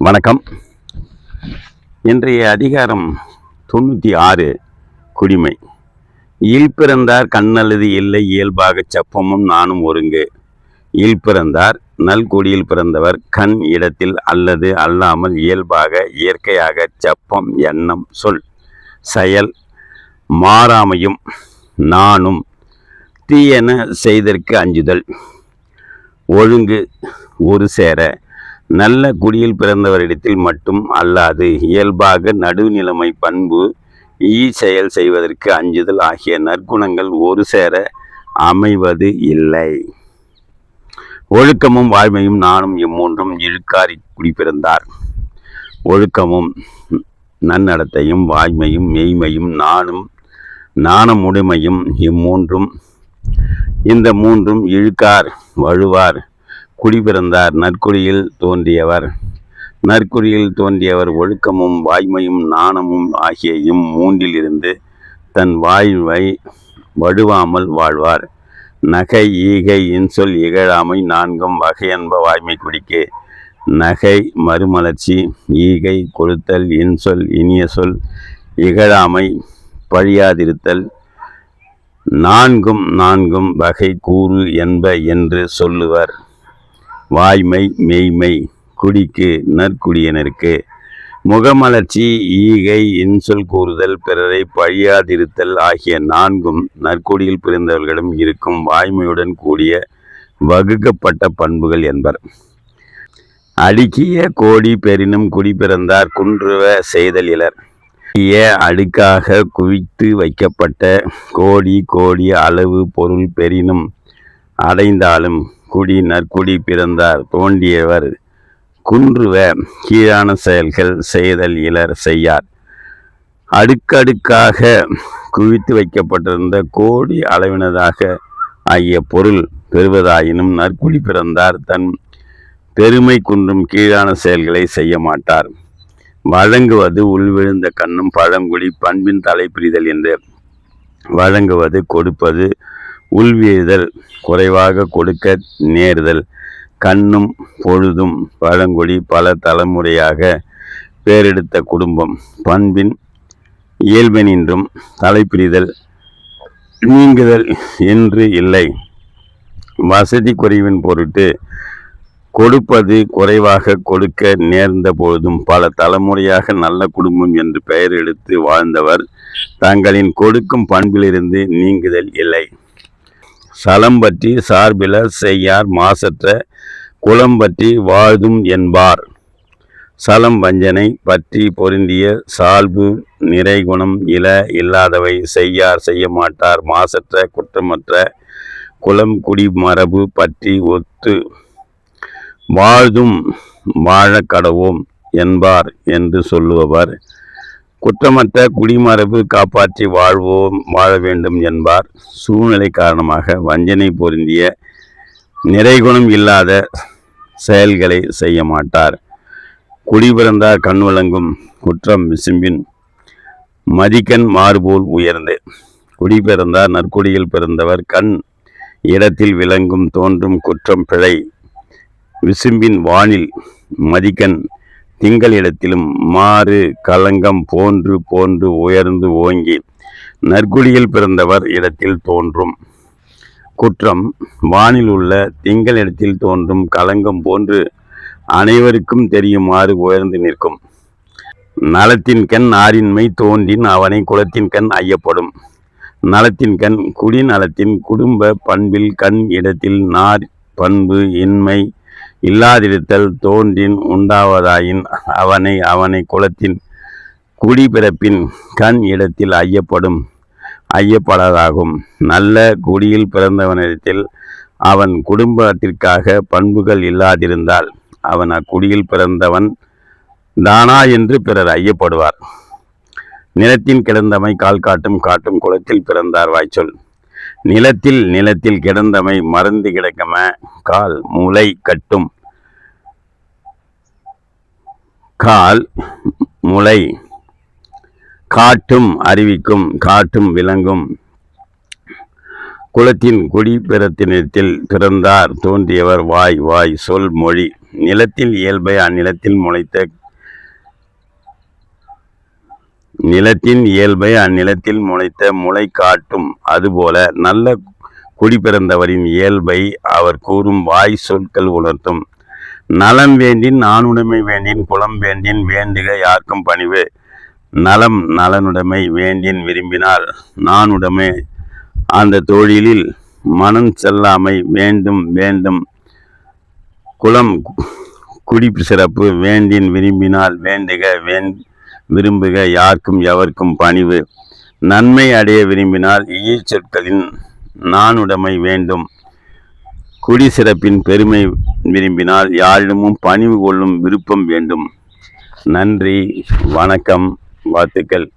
வணக்கம். இன்றைய அதிகாரம் தொண்ணூற்றி ஆறு குடிமை. இல்பிறந்தார் கண்ணல்லது இல்லை இயல்பாகச் செப்பமும் நானும் ஒருங்கு. இல்பிறந்தார் நல்குடியில் பிறந்தவர் கண் இடத்தில் அல்லது அல்லாமல் இயல்பாக இயற்கையாக செப்பம் எண்ணம் சொல். செயல் மாறாமையும் நானும். தீயென செய்தற்கு அஞ்சுதல். ஒழுங்கு ஒரு சேர. நல்ல குடியில் பிறந்தவரிடத்தில் மட்டும் அல்லாது இயல்பாக நடுநிலைமை பண்பு ஈ செயல் செய்வதற்கு அஞ்சுதல் ஆகிய நற்குணங்கள் ஒரு சேர அமைவது இல்லை. ஒழுக்கமும் வாழ்மையும் நானும் இம்மூன்றும் இழுக்காரி குடி பிறந்தார். ஒழுக்கமும் நன்னடத்தையும் வாய்மையும் மெய்மையும் நானும் நாணமுடைமையும் இம்மூன்றும் இந்த மூன்றும் இழுக்கார் வழுவார் குடிபிறந்தார். நற்குடியில் தோன்றியவர். நற்குடியில் தோன்றியவர் ஒழுக்கமும் வாய்மையும் நாணமும் ஆகிய இம் மூன்றிலிருந்து தன் வாழ்வை வழுவாமல் வாழ்வார். நகை ஈகை இன்சொல் இகழாமை நான்கும் வகையன்ப வாய்மை குடிக்கு. நகை மறுமலர்ச்சி ஈகை கொடுத்தல் இன்சொல் இனிய சொல் இகழாமை பழியாதிருத்தல் நான்கும் நான்கும் வகை கூறு என்ப என்று சொல்லுவர். வாய்மை மெய்மை குடிக்கு நற்குடியினருக்கு முகமலர்ச்சி ஈகை இன்சொல் கூறுதல் பிறரை பழியாதிருத்தல் ஆகிய நான்கும் நற்குடியில் பிறந்தவர்களிடம் இருக்கும் வாய்மையுடன் கூடிய வகுக்கப்பட்ட பண்புகள் என்பர். அடுக்கிய கோடி பெரினும் குடி பிறந்தார் குன்றுவ செய்தல் இலர். அடுக்காக குவித்து வைக்கப்பட்ட கோடி கோடி அளவு பொருள் பெரினும் அடைந்தாலும் குடி நற்குடி பிறந்தார் தோண்டியவர் குன்றுவ கீழான செயல்கள் செய்தல் இலர் செய்யார். அடுக்கடுக்காக குவித்து வைக்கப்பட்டிருந்த கோடி அளவினதாக ஆகிய பொருள் பெறுவதாயினும் நற்குடி பிறந்தார் தன் பெருமை குன்றும் கீழான செயல்களை செய்ய மாட்டார். வழங்குவது உள்விழுந்த கண்ணும் பழங்குடி பண்பின் தலைப்பிரிதல் என்று வழங்குவது கொடுப்பது உள்வீழ்தல் குறைவாக கொடுக்க நேர்தல். கண்ணும் பொழுதும் பழங்குடி பல தலைமுறையாக பேரெடுத்த குடும்பம். பண்பின் இயல்பெனின்றும் தலைப்பிரிதல் நீங்குதல் என்று இல்லை. வசதி குறைவின் பொருட்டு கொடுப்பது குறைவாக கொடுக்க நேர்ந்த பொழுதும் பல தலைமுறையாக நல்ல குடும்பம் என்று பெயர் எடுத்து வாழ்ந்தவர் தங்களின் கொடுக்கும் பண்பிலிருந்து நீங்குதல் இல்லை. சலம்பற்றி சார்பில செய்யார் மாசற்ற குலம் பற்றி வாழ்தும் என்பார். சலம் வஞ்சனை பற்றி பொருந்திய சால்பு நிறைகுணம் இல இல்லாதவை செய்யார் செய்ய மாட்டார் மாசற்ற குற்றமற்ற குலம் குடி மரபு பற்றி ஒத்து வாழ்தும் வாழக்கடவோம் என்பார் என்று சொல்லுபவர் குற்றமற்ற குடிமரபு காப்பாற்றி வாழ்வோம் வாழ வேண்டும் என்பார். சூழ்நிலை காரணமாக வஞ்சனை பொருந்திய நிறைகுணம் இல்லாத செயல்களை செய்ய மாட்டார். குடிபிறந்தார் கண் வழங்கும் குற்றம் விசும்பின் மதிக்கண் மாறுபோல் உயர்ந்து. குடிபிறந்தார் நற்குடியில் பிறந்தவர் கண் இடத்தில் விளங்கும் தோன்றும் குற்றம் பிழை. விசும்பின் வானில் மதிக்கண் திங்களிடத்திலும் மாறு கலங்கம் போன்று போன்று உயர்ந்து ஓங்கி நற்குடியில் பிறந்தவர் இடத்தில் தோன்றும். குற்றம் வானில் உள்ள திங்களிடத்தில் தோன்றும் கலங்கம் போன்று அனைவருக்கும் தெரியுமாறு உயர்ந்து நிற்கும். நலத்தின் கண் ஆறின்மை தோன்றின் அவனை குலத்தின் கண் ஐயப்படும். நலத்தின் கண் குடிநலத்தின் குடும்ப பண்பில் கண் இடத்தில் நார் பண்பு இன்மை இல்லாதிருத்தல் தோன்றின் உண்டாவதாயின் அவனை அவனை குலத்தின் குடிபிறப்பின் கண் இடத்தில் ஐயப்படும் ஐயப்படாதாகும். நல்ல குடியில் பிறந்தவனிடத்தில் அவன் குடும்பத்திற்காக பண்புகள் இல்லாதிருந்தால் அவன் அக்குடியில் பிறந்தவன் தானா என்று பிறர் ஐயப்படுவார். நிலத்தின் கிடந்தமை கால் காட்டும் காட்டும் குளத்தில் பிறந்தார் வாய்ச்சொல். நிலத்தில் நிலத்தில் கிடந்தமை மறந்து கிடக்கம? கால் முளை கட்டும். கால் முளை காட்டும் அறிவிக்கும் காட்டும் விளங்கும் குலத்தின் குடிப்பிறத்தினத்தில் பிறந்தார் தோன்றியவர் வாய் வாய் சொல் மொழி. நிலத்தில் இயல்பை அந்நிலத்தில் முளைத்த நிலத்தின் இயல்பை அந்நிலத்தில் முளைத்த முளை காட்டும். அதுபோல நல்ல குடிபிறந்தவரின் இயல்பை அவர் கூறும் வாய் சொற்கள் உணர்த்தும். நலம் வேண்டின் நானுடைமை வேண்டின் குலம் வேண்டின் வேண்டுக யாருக்கும் பணிவு. நலம் நலனுடைமை வேண்டின் விரும்பினால் நானுடைமை. அந்த தொழிலில் மனம் செல்லாமை வேண்டும் வேண்டும். குலம் குடி சிறப்பு வேண்டின் விரும்பினால் வேண்டுக வேண் விரும்புக யாருக்கும் எவர்க்கும் பணிவு. நன்மை அடைய விரும்பினால் ஈச்சொற்களின் நானுடைமை வேண்டும். குடி சிறப்பின் பெருமை விரும்பினால் யாரிடமும் பணிவு கொள்ளும் விருப்பம் வேண்டும். நன்றி வணக்கம் வாழ்த்துக்கள்.